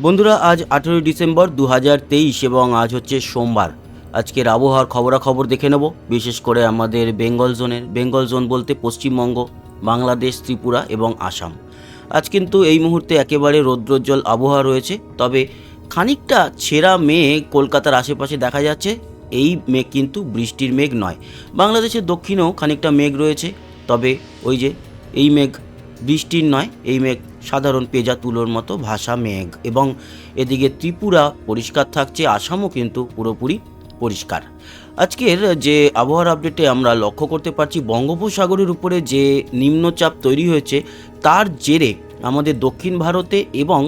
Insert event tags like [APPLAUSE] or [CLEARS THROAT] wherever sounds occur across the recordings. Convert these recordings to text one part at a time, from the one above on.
বন্ধুরা, আজ আঠেরোই ডিসেম্বর দু এবং আজ হচ্ছে সোমবার। আজকের আবহাওয়ার খবরাখবর দেখে নেব। বিশেষ করে আমাদের বেঙ্গল জোনের, বেঙ্গল জোন বলতে পশ্চিমবঙ্গ, বাংলাদেশ, ত্রিপুরা এবং আসাম। আজ কিন্তু এই মুহূর্তে একেবারে রৌদ্রোজ্জ্বল আবহাওয়া রয়েছে, তবে খানিকটা ছেঁড়া মেঘ কলকাতার আশেপাশে দেখা যাচ্ছে। এই মেঘ কিন্তু বৃষ্টির মেঘ নয়। বাংলাদেশের দক্ষিণেও খানিকটা মেঘ রয়েছে, তবে ওই যে এই মেঘ বৃষ্টির নয়, এই মেঘ সাধারণ পেজা তুলোর মতো ভাষা মেঘ এবং এদিকে ত্রিপুরা পরিষ্কার থাকছে, আসামও কিন্তু পুরোপুরি পরিষ্কার। আজকের যে আবহাওয়ার আপডেটে আমরা লক্ষ্য করতে পারছি, বঙ্গোপসাগরের উপরে যে নিম্নচাপ তৈরি হয়েছে, তার জেরে আমাদের দক্ষিণ ভারতে এবং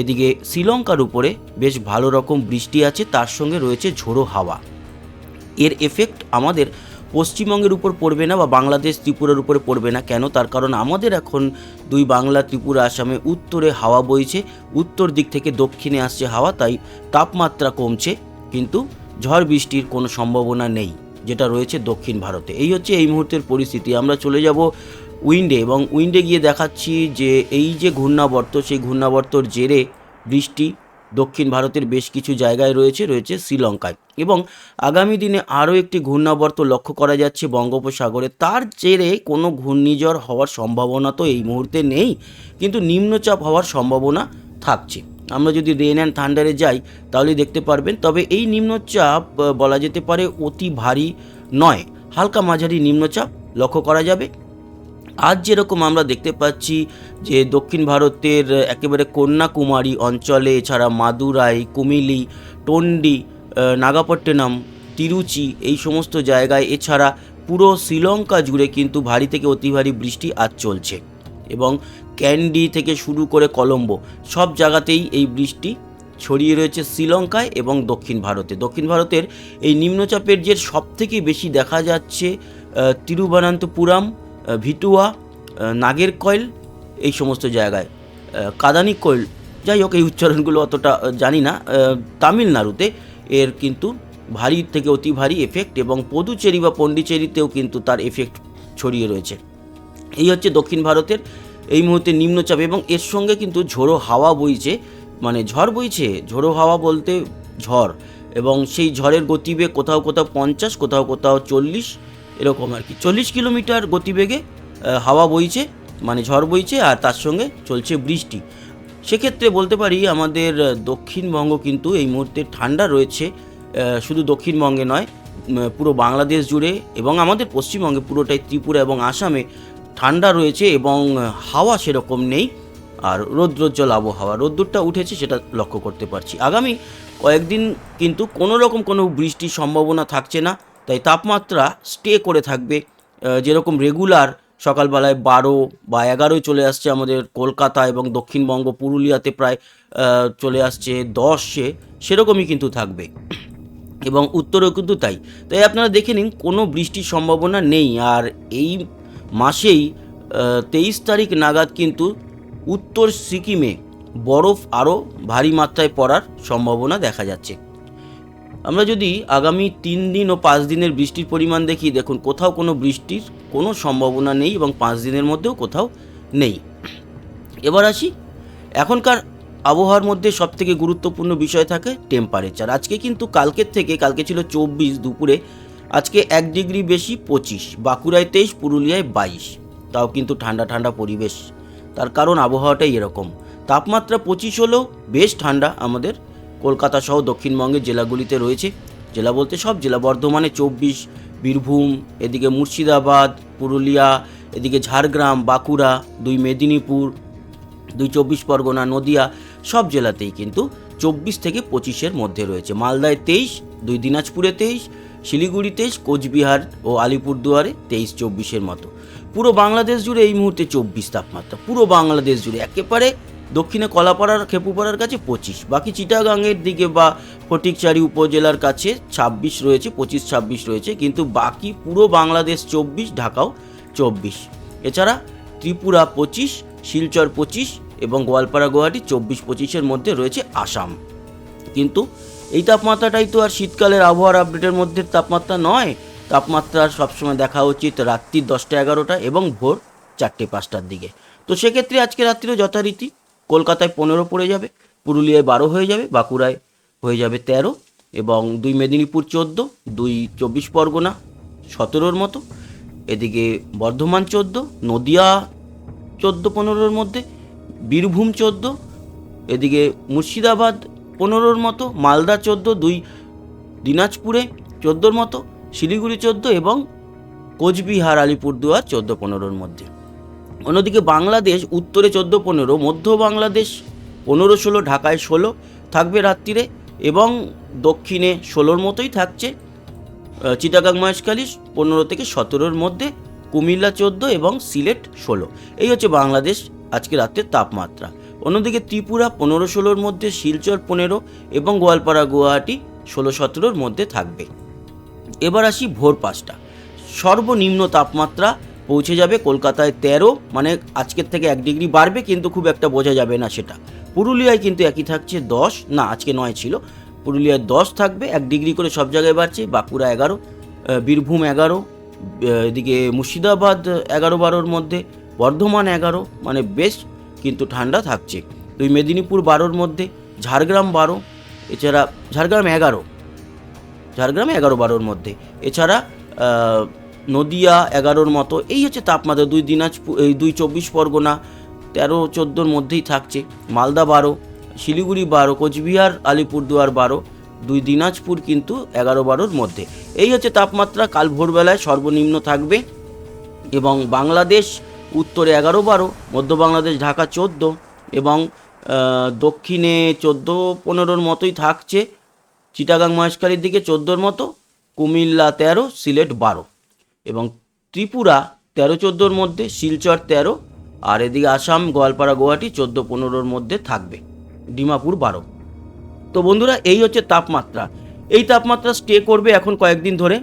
এদিকে শ্রীলঙ্কার উপরে বেশ ভালো রকম বৃষ্টি আছে, তার সঙ্গে রয়েছে ঝোড়ো হাওয়া। এর এফেক্ট আমাদের পশ্চিমবঙ্গের উপর পড়বে না বা বাংলাদেশ ত্রিপুরার উপরে পড়বে না। কেন? তার কারণ আমাদের এখন দুই বাংলা, ত্রিপুরা, আসামে উত্তরে হাওয়া বইছে। উত্তর দিক থেকে দক্ষিণে আসছে হাওয়া, তাই তাপমাত্রা কমছে। কিন্তু ঝড় বৃষ্টির কোনো সম্ভাবনা নেই, যেটা রয়েছে দক্ষিণ ভারতে। এই হচ্ছে এই মুহূর্তের পরিস্থিতি। আমরা চলে যাব উইন্ডে এবং উইন্ডে গিয়ে দেখাচ্ছি যে এই যে ঘূর্ণাবর্ত, সেই ঘূর্ণাবর্তর জেরে বৃষ্টি দক্ষিণ ভারতের বেশ কিছু জায়গায় রয়েছে রয়েছে শ্রীলঙ্কায়। এবং আগামী দিনে আরও একটি ঘূর্ণাবর্ত লক্ষ্য করা যাচ্ছে বঙ্গোপসাগরে। তার জেরে কোনো ঘূর্ণিঝড় হওয়ার সম্ভাবনা তো এই মুহূর্তে নেই, কিন্তু নিম্নচাপ হওয়ার সম্ভাবনা থাকছে। আমরা যদি রেন অ্যান্ড থান্ডারে যাই, তাহলে দেখতে পারবেন, তবে এই নিম্নচাপ বলা যেতে পারে অতি ভারী নয়। হালকা মাঝারি নিম্নচাপ লক্ষ্য করা যাবে। আজ যেরকম আমরা দেখতে পাচ্ছি যে দক্ষিণ ভারতের একেবারে কন্যাকুমারী অঞ্চলে, এছাড়া মাদুরাই কুমিলি টন্ডি নাগাপট্টিনম, তিরুচি এই সমস্ত জায়গায়, এছাড়া পুরো শ্রীলঙ্কা জুড়ে কিন্তু ভারী থেকে অতি ভারী বৃষ্টি আজ চলছে এবং ক্যান্ডি থেকে শুরু করে কলম্বো সব জায়গাতেই এই বৃষ্টি ছড়িয়ে রয়েছে শ্রীলঙ্কায় এবং দক্ষিণ ভারতে। দক্ষিণ ভারতের এই নিম্নচাপের যে সবথেকে বেশি দেখা যাচ্ছে তিরুবনন্তপুরম ভিটুয়া নাগের নাগেরকয়েল এই সমস্ত জায়গায়। আহ, কাদানিকৈল যাই হোক এই উচ্চারণগুলো অতটা জানি না। তামিলনাড়ুতে এর কিন্তু ভারী থেকে অতি ভারী এফেক্ট এবং পদুচেরি বা পন্ডিচেরিতেও কিন্তু তার এফেক্ট ছড়িয়ে রয়েছে। এই হচ্ছে দক্ষিণ ভারতের এই মুহূর্তে নিম্নচাপ এবং এর সঙ্গে কিন্তু ঝোড়ো হাওয়া বইছে মানে ঝড় বইছে। ঝোড়ো হাওয়া বলতে ঝড় এবং সেই ঝড়ের গতিবেগ কোথাও কোথাও পঞ্চাশ কোথাও কোথাও চল্লিশ এরকম আর কি। চল্লিশ কিলোমিটার গতিবেগে হাওয়া বইছে মানে ঝড় বইছে আর তার সঙ্গে চলছে বৃষ্টি। সেক্ষেত্রে বলতে পারি আমাদের দক্ষিণবঙ্গ কিন্তু এই মুহূর্তে ঠান্ডা রয়েছে শুধু দক্ষিণবঙ্গে নয় পুরো বাংলাদেশ জুড়ে এবং আমাদের পশ্চিমবঙ্গে পুরোটাই ত্রিপুরা এবং আসামে ঠান্ডা রয়েছে এবং হাওয়া সেরকম নেই আর রৌদ্রোজ্জ্বল আবহাওয়া। রোদ্দুরটা উঠেছে সেটা লক্ষ্য করতে পারছি। আগামী কয়েকদিন কিন্তু কোনো রকম কোনো বৃষ্টির সম্ভাবনা থাকছে না। তাই তাপমাত্রা স্টে করে থাকবে। যেরকম রেগুলার সকালবেলায় বারো বা এগারোয় চলে আসছে আমাদের কলকাতা এবং দক্ষিণবঙ্গ, পুরুলিয়াতে প্রায় চলে আসছে দশে, সেরকমই কিন্তু থাকবে। এবং উত্তরেও কিন্তু তাই। তাই আপনারা দেখে নিন, কোনো বৃষ্টির সম্ভাবনা নেই। আর এই মাসেই তেইশ তারিখ নাগাদ কিন্তু উত্তর সিকিমে বরফ আরও ভারী মাত্রায় পড়ার সম্ভাবনা দেখা যাচ্ছে। আমরা যদি আগামী তিন দিন ও পাঁচ দিনের বৃষ্টির পরিমাণ দেখি, দেখুন, কোথাও কোনো বৃষ্টির কোনো সম্ভাবনা নেই এবং পাঁচ দিনের মধ্যেও কোথাও নেই। এবার আসি, এখনকার আবহাওয়ার মধ্যে সবথেকে গুরুত্বপূর্ণ বিষয় থাকে টেম্পারেচার আজকে কিন্তু কালকের থেকে, কালকে ছিল চব্বিশ দুপুরে, আজকে এক ডিগ্রি বেশি পঁচিশ, বাঁকুড়ায় তেইশ, পুরুলিয়ায় বাইশ। তাও কিন্তু ঠান্ডা ঠান্ডা পরিবেশ। তার কারণ আবহাওয়াটাই এরকম। তাপমাত্রা পঁচিশ হলেও বেশ ঠান্ডা আমাদের কলকাতা সহ দক্ষিণবঙ্গের জেলাগুলিতে রয়েছে। জেলা বলতে সব, জেলা বর্ধমানে চব্বিশ, বীরভূম, এদিকে মুর্শিদাবাদ, পুরুলিয়া, এদিকে ঝাড়গ্রাম, বাঁকুড়া, দুই মেদিনীপুর, দুই চব্বিশ পরগনা, নদিয়া, সব জেলাতেই কিন্তু চব্বিশ থেকে পঁচিশের মধ্যে রয়েছে। মালদায় তেইশ, দুই দিনাজপুরে তেইশ, শিলিগুড়ি তেইশ, কোচবিহার ও আলিপুরদুয়ারে তেইশ, চব্বিশের মতো। পুরো বাংলাদেশ জুড়ে এই মুহূর্তে চব্বিশ তাপমাত্রা। পুরো বাংলাদেশ জুড়ে একেবারে দক্ষিণে কলাপাড়ার, খেপুপাড়ার কাছে পঁচিশ। বাকি চিটাগাংয়ের দিকে বা ফটিকচারি উপজেলার কাছে ছাব্বিশ রয়েছে, পঁচিশ ছাব্বিশ রয়েছে, কিন্তু বাকি পুরো বাংলাদেশ চব্বিশ, ঢাকাও চব্বিশ। এছাড়া ত্রিপুরা পঁচিশ, শিলচর পঁচিশ এবং গোয়ালপাড়া গুয়াহাটি চব্বিশ পঁচিশের মধ্যে রয়েছে আসাম। কিন্তু এই তাপমাত্রাটাই তো আর শীতকালের আবহাওয়ার আপডেটের মধ্যে তাপমাত্রা নয়। তাপমাত্রা সবসময় দেখা উচিত রাত্রি দশটা এগারোটা এবং ভোর চারটে পাঁচটার দিকে। তো সেক্ষেত্রে আজকে রাত্রিও যথারীতি কলকাতায় পনেরো পড়ে যাবে, পুরুলিয়ায় বারো হয়ে যাবে, বাঁকুড়ায় হয়ে যাবে তেরো এবং দুই মেদিনীপুর চোদ্দ, দুই চব্বিশ পরগনা সতেরোর মতো, এদিকে বর্ধমান চোদ্দ, নদিয়া চোদ্দ পনেরোর মধ্যে, বীরভূম চোদ্দ, এদিকে মুর্শিদাবাদ পনেরোর মতো, মালদা চোদ্দ, দুই দিনাজপুরে চোদ্দোর মতো, শিলিগুড়ি চোদ্দ এবং কোচবিহার আলিপুরদুয়ার চোদ্দ পনেরোর মধ্যে। অন্যদিকে বাংলাদেশ উত্তরে চোদ্দ পনেরো, মধ্য বাংলাদেশ পনেরো ষোলো, ঢাকায় ষোলো থাকবে রাত্রিরে এবং দক্ষিণে ষোলোর মতোই থাকছে চিটাগাং মহেশখালী পনেরো থেকে সতেরোর মধ্যে, কুমিল্লা চোদ্দ এবং সিলেট ষোলো। এই হচ্ছে বাংলাদেশ আজকে রাত্রের তাপমাত্রা। অন্যদিকে ত্রিপুরা পনেরো ষোলোর মধ্যে, শিলচর পনেরো এবং গোয়ালপাড়া গুয়াহাটি ষোলো সতেরোর মধ্যে থাকবে। এবার আসি ভোর পাঁচটা। সর্বনিম্ন তাপমাত্রা পৌঁছে যাবে কলকাতায় তেরো মানে আজকের থেকে এক ডিগ্রি বাড়বে, কিন্তু খুব একটা বোঝা যাবে না সেটা। পুরুলিয়ায় কিন্তু একই থাকছে দশ, না, আজকে নয় ছিল। পুরুলিয়ায় দশ থাকবে, এক ডিগ্রি করে সব জায়গায় বাড়ছে, বাঁকুড়া এগারো বীরভূম এগারো এদিকে মুর্শিদাবাদ এগারো বারোর মধ্যে, বর্ধমান এগারো মানে বেশ কিন্তু ঠান্ডা থাকছে। দুই মেদিনীপুর বারোর মধ্যে, ঝাড়গ্রাম বারো, এছাড়া ঝাড়গ্রাম এগারো, ঝাড়গ্রামে এগারো বারোর মধ্যে। এছাড়া নদিয়া এগারোর মতো, এই হচ্ছে তাপমাত্রা, দুই দিনাজপুর, এই দুই চব্বিশ পরগনা, তেরো চোদ্দোর মধ্যেই থাকছে। মালদা বারো, শিলিগুড়ি বারো, কোচবিহার, আলিপুরদুয়ার বারো, দুই দিনাজপুর কিন্তু এগারো বারোর মধ্যে। এই হচ্ছে তাপমাত্রা, কাল ভোরবেলায় সর্বনিম্ন থাকবে। এবং বাংলাদেশ, উত্তরে এগারো বারো, মধ্য বাংলাদেশ, ঢাকা চোদ্দ এবং দক্ষিণে চোদ্দ পনেরোর মতোই থাকছে। চিটাগাং মহেশখালীর দিকে চোদ্দোর মতো, কুমিল্লা তেরো, সিলেট বারো। এবং ত্রিপুরা তেরো চোদ্দোর মধ্যে, শিলচর তেরো, আর এদিকে আসাম, গোয়ালপাড়া, গুয়াহাটি চোদ্দ পনেরোর মধ্যে থাকবে। ডিমাপুর বারো। তো বন্ধুরা, এই হচ্ছে তাপমাত্রা। এই তাপমাত্রা স্টে করবে এখন কয়েকদিন ধরে।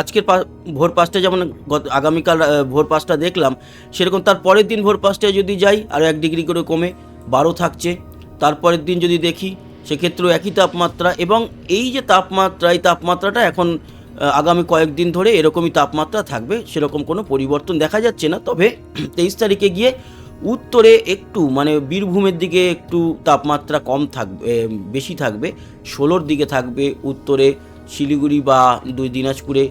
আজকের ভোর পাঁচটা যেমন গত আগামীকাল ভোর পাঁচটা দেখলাম, সেরকম তার পরের দিন ভোর পাঁচটায় যদি যাই আরও এক ডিগ্রি করে কমে, বারো থাকছে। তারপরের দিন যদি দেখি, সেক্ষেত্রেও একই তাপমাত্রা। এবং এই যে তাপমাত্রা, এই তাপমাত্রাটা এখন আগামী কয়েকদিন ধরে এরকমই তাপমাত্রা থাকবে, সেরকম কোনো পরিবর্তন দেখা যাচ্ছে না। তবে [CLEARS THROAT] তেইশ তারিখে গিয়ে উত্তরে একটু মানে বীরভূমের দিকে একটু তাপমাত্রা কম থাকবে বেশি থাকবে। ষোলোর দিকে থাকবে, উত্তরে শিলিগুড়ি বা দুই দিনাজপুরে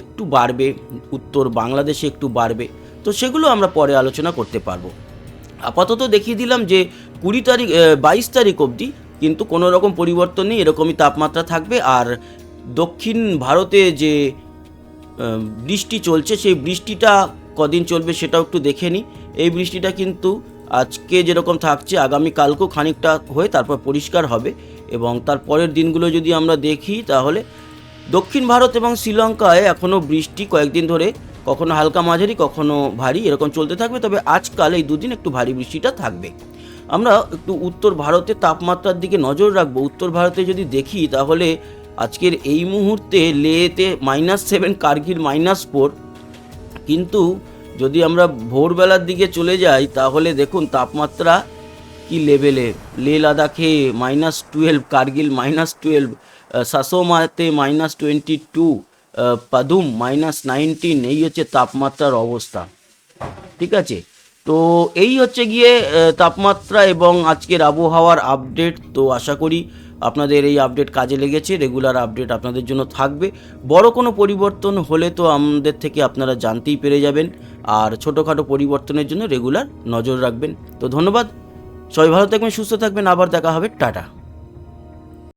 একটু বাড়বে, উত্তর বাংলাদেশে একটু বাড়বে। তো সেগুলো আমরা পরে আলোচনা করতে পারব। আপাতত দেখিয়ে দিলাম যে কুড়ি তারিখ বাইশ তারিখ অবধি কিন্তু কোনো রকম পরিবর্তন নেই, এরকমই তাপমাত্রা থাকবে। আর দক্ষিণ ভারতে যে বৃষ্টি চলছে, সেই বৃষ্টিটা কদিন চলবে সেটাও একটু দেখে নিই। এই বৃষ্টিটা কিন্তু আজকে যেরকম থাকছে, আগামী কালকেও খানিকটা হয়ে তারপর পরিষ্কার হবে এবং তার পরের দিনগুলো যদি আমরা দেখি তাহলে দক্ষিণ ভারত এবং শ্রীলঙ্কায় এখনও বৃষ্টি কয়েকদিন ধরে কখনো হালকা মাঝারি, কখনো ভারী, এরকম চলতে থাকবে। তবে আজকাল এই দুদিন একটু ভারী বৃষ্টিটা থাকবে। আমরা একটু উত্তর ভারতের তাপমাত্রার দিকে নজর রাখব। উত্তর ভারতে যদি দেখি তাহলে আজকের এই মুহূর্তে লেতে minus seven Kargil minus four কিন্তু যদি আমরা ভোরবেলার দিকে চলে যাই, তাহলে দেখুন তাপমাত্রা কি লেভেলে লে লাদাখে minus twelve Kargil minus twelve সাসোমাতে minus twenty two Padum minus nineteen এই হচ্ছে তাপমাত্রার অবস্থা। ঠিক আছে? তো এই হচ্ছে গিয়ে তাপমাত্রা এবং আজকের আবহাওয়ার আপডেট তো আশা করি আপনাদের এই আপডেট কাজে লেগেছে রেগুলার আপডেট আপনাদের জন্য থাকবে। বড় কোনো পরিবর্তন হলে তো আমাদের থেকে আপনারা জানতেই পেরে যাবেন। আর ছোটোখাটো পরিবর্তনের জন্য রেগুলার নজর রাখবেন। তো ধন্যবাদ, সবাই ভালো থাকবেন, সুস্থ থাকবেন, আবার দেখা হবে, টাটা।